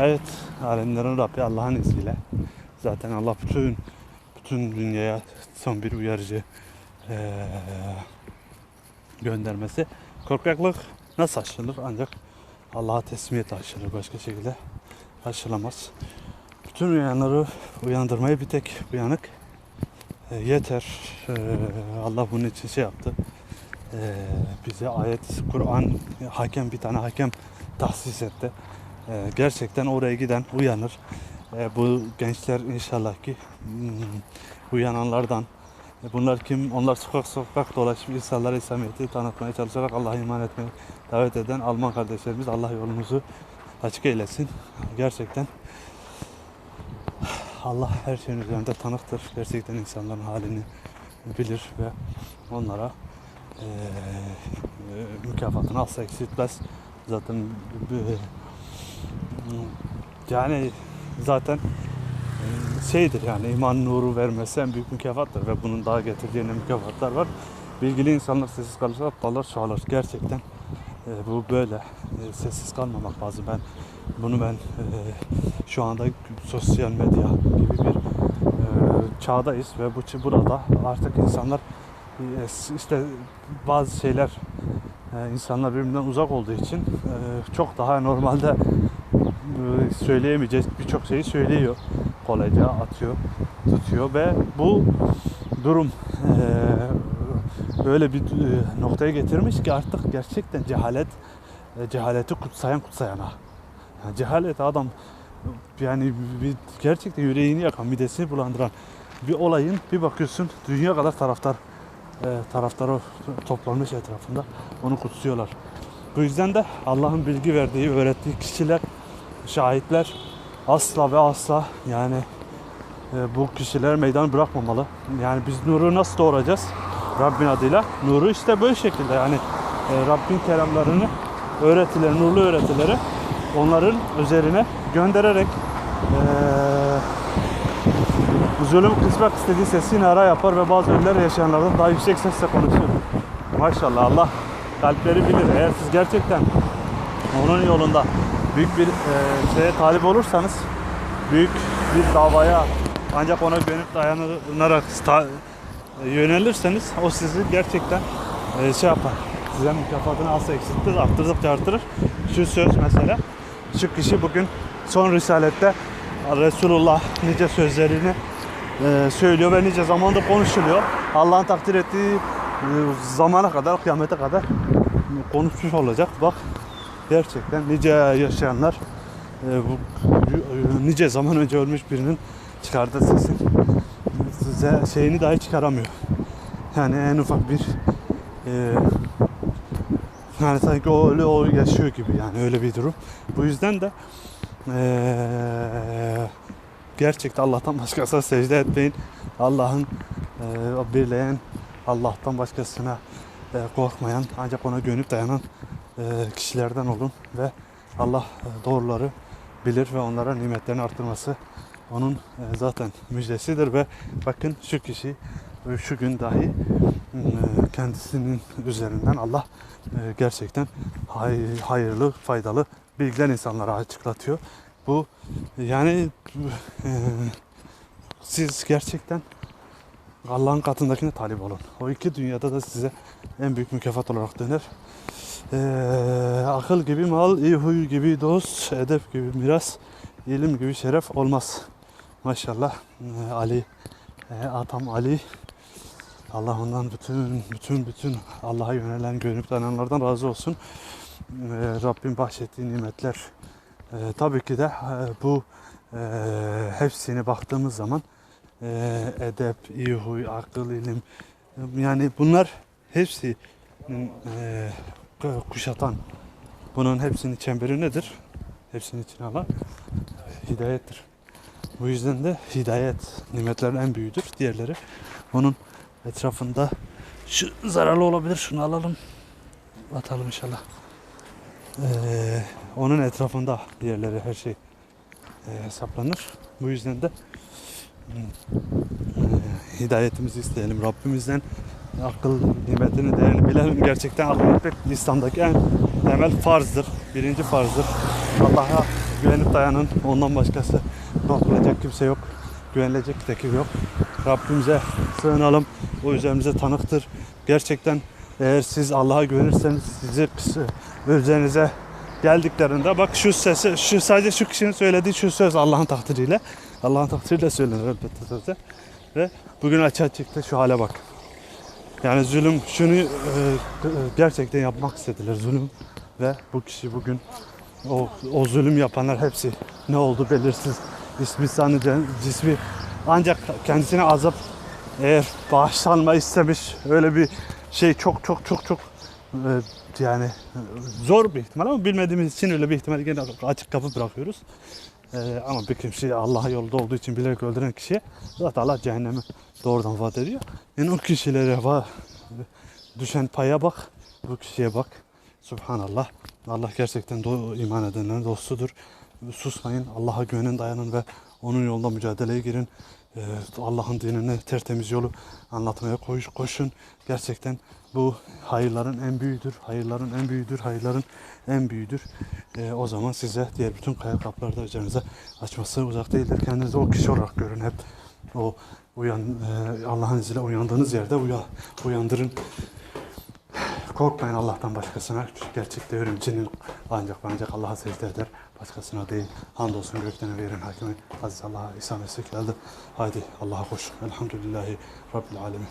Evet, alemlerin Rabbi Allah'ın izniyle. Zaten Allah bütün bütün dünyaya son bir uyarıcı eee, göndermesi. Korkaklık nasıl aşılır? Ancak Allah'a teslimiyet aşılır. Başka şekilde aşılamaz. Bütün uyanları uyandırmayı bir tek uyanık e, yeter. E, Allah bunun için şey yaptı. E, bize ayet, Kur'an, hakem bir tane hakem tahsis etti. E, gerçekten oraya giden uyanır. E, bu gençler inşallah ki hmm, uyananlardan. E, bunlar kim? Onlar sokak sokak dolaşıp insanlara İslamiyet'i tanıtmaya çalışarak Allah'a iman etmeye davet eden Alman kardeşlerimiz Allah yolumuzu açık eylesin. Gerçekten Allah her şeyin üzerinde tanıktır. Gerçekten insanların halini bilir ve onlara eee, mükafatını asla eksiltmez. Zaten bu- yani zaten eee, şeydir yani iman nuru vermesi en büyük mükafattır ve bunun daha getirdiği mükafatlar var. Bilgili insanlar sessiz kalırsa aptallar çoğalır. Gerçekten eee, bu böyle. Eee, sessiz kalmamak lazım. Ben bunu ben eee, şu anda sosyal medya gibi bir e, çağdayız ve bu burada artık insanlar e, işte bazı şeyler e, insanlar birbirinden uzak olduğu için e, çok daha normalde e, söyleyemeyeceğiz. Birçok şeyi söylüyor. Kolayca atıyor tutuyor ve bu durum böyle bir noktaya getirmiş ki artık gerçekten cehalet cehaleti kutsayan kutsayana. Yani cehalet adam yani bir, gerçekten yüreğini yakan, midesini bulandıran bir olayın bir bakıyorsun dünya kadar taraftar taraftarı toplanmış etrafında onu kutsuyorlar. Bu yüzden de Allah'ın bilgi verdiği, öğrettiği kişiler, şahitler asla ve asla yani e, bu kişiler meydan bırakmamalı. Yani biz nuru nasıl doğuracağız? Rabbin adıyla. Nuru işte böyle şekilde yani e, Rabbin kelamlarını, öğretileri, nurlu öğretileri onların üzerine göndererek eee zulüm kısmak istediği sesini ara yapar ve bazı ölüler yaşayanlardan daha yüksek sesle konuşuyor. Maşallah Allah kalpleri bilir. Eğer siz gerçekten onun yolunda büyük bir eee, şeye talip olursanız büyük bir davaya ancak ona güvenip dayanarak sta- yönelirseniz o sizi gerçekten eee, şey yapar. Size mükafatını asla eksilttir, arttırdıkça artırır. Şu söz mesela, şu kişi bugün son risalette Resulullah nice sözlerini eee, söylüyor ve nice zamanda konuşuluyor. Allah'ın takdir ettiği eee, zamana kadar, kıyamete kadar konuşmuş olacak. Bak gerçekten nice yaşayanlar eee, bu nice zaman önce ölmüş birinin çıkardığı sesin size şeyini dahi çıkaramıyor. Yani en ufak bir eee yani sanki o öyle o yaşıyor gibi yani öyle bir durum. Bu yüzden de eee gerçekten Allah'tan başkasına secde etmeyin. Allah'ın eee birleyen, Allah'tan başkasına eee, korkmayan, ancak ona güvenip dayanan kişilerden olun ve Allah eee, doğruları bilir ve onlara nimetlerini arttırması onun eee, zaten müjdesidir ve bakın şu kişi e, şu gün dahi kendisinin üzerinden Allah gerçekten hay- hayırlı, faydalı bilgiler insanlara açıklatıyor. Bu yani siz gerçekten Allah'ın katındakine talip olun. O iki dünyada da size en büyük mükafat olarak döner. Eee, akıl gibi mal, iyi huy gibi dost, edep gibi miras, ilim gibi şeref olmaz. Maşallah eee, Ali, eee, atam Ali. Allah ondan bütün bütün bütün Allah'a yönelen gönüp dayananlardan razı olsun. Eee, Rabbim bahşettiği nimetler eee, tabii ki de eee, bu eee, hepsine baktığımız zaman eee, edep, iyi huy, akıl, ilim yani bunlar hepsi kuşatan bunun hepsinin çemberi nedir? Hepsinin içine alan hidayettir. Bu yüzden de hidayet nimetlerin en büyüğüdür. Diğerleri onun etrafında şu zararlı olabilir. Şunu alalım. Atalım inşallah. Ee, onun etrafında diğerleri her şey e, hesaplanır. Bu yüzden de e, hidayetimizi isteyelim Rabbimizden. Akıl nimetini değerini bilelim. Gerçekten akıl etmek İslam'daki en temel farzdır. Birinci farzdır. Allah'a güvenip dayanın. Ondan başkası korkulacak kimse yok. Güvenilecek de kim yok. Rabbimize sığınalım. O üzerimize tanıktır. Gerçekten eğer siz Allah'a güvenirseniz sizi üzerinize geldiklerinde bak şu sesi şu sadece şu kişinin söylediği şu söz Allah'ın takdiriyle Allah'ın takdiriyle söylenir elbette sözler. Ve bugün açığa çıktı şu hale bak. Yani zulüm şunu e, e, gerçekten yapmak istediler zulüm ve bu kişi bugün o, o zulüm yapanlar hepsi ne oldu belirsiz ismi sanı cismi ancak kendisine azap eğer bağışlanma istemiş öyle bir şey çok çok çok çok e, yani e, zor bir ihtimal ama bilmediğimiz için öyle bir ihtimal gene açık kapı bırakıyoruz. E, ama bir kimse Allah'a yolda olduğu için bilerek öldüren kişiye zaten Allah cehennemi doğrudan vaat ediyor. Yani o kişilere va- düşen paya bak, bu kişiye bak. Subhanallah. Allah gerçekten do- iman edenlerin dostudur. Susmayın, Allah'a güvenin, dayanın ve onun yolunda mücadeleye girin. Ee, Allah'ın dinini tertemiz yolu anlatmaya koş, koşun. Gerçekten bu hayırların en büyüğüdür, hayırların en büyüğüdür, hayırların en büyüğüdür. Ee, o zaman size diğer bütün kaya kapıları da üzerinize açması uzak değildir. Kendinizi o kişi olarak görün hep. O uyan e, Allah'ın izniyle uyandığınız yerde uya, uyandırın. Korkmayın Allah'tan başkasına. Gerçekte öğrencinin ancak ve ancak Allah'a secde eder. Başkasına değil. Hamdolsun gökten verin hakimi. Aziz Allah'a İsa Mesih geldi. Haydi Allah'a koşun. Elhamdülillahi Rabbil Alemin.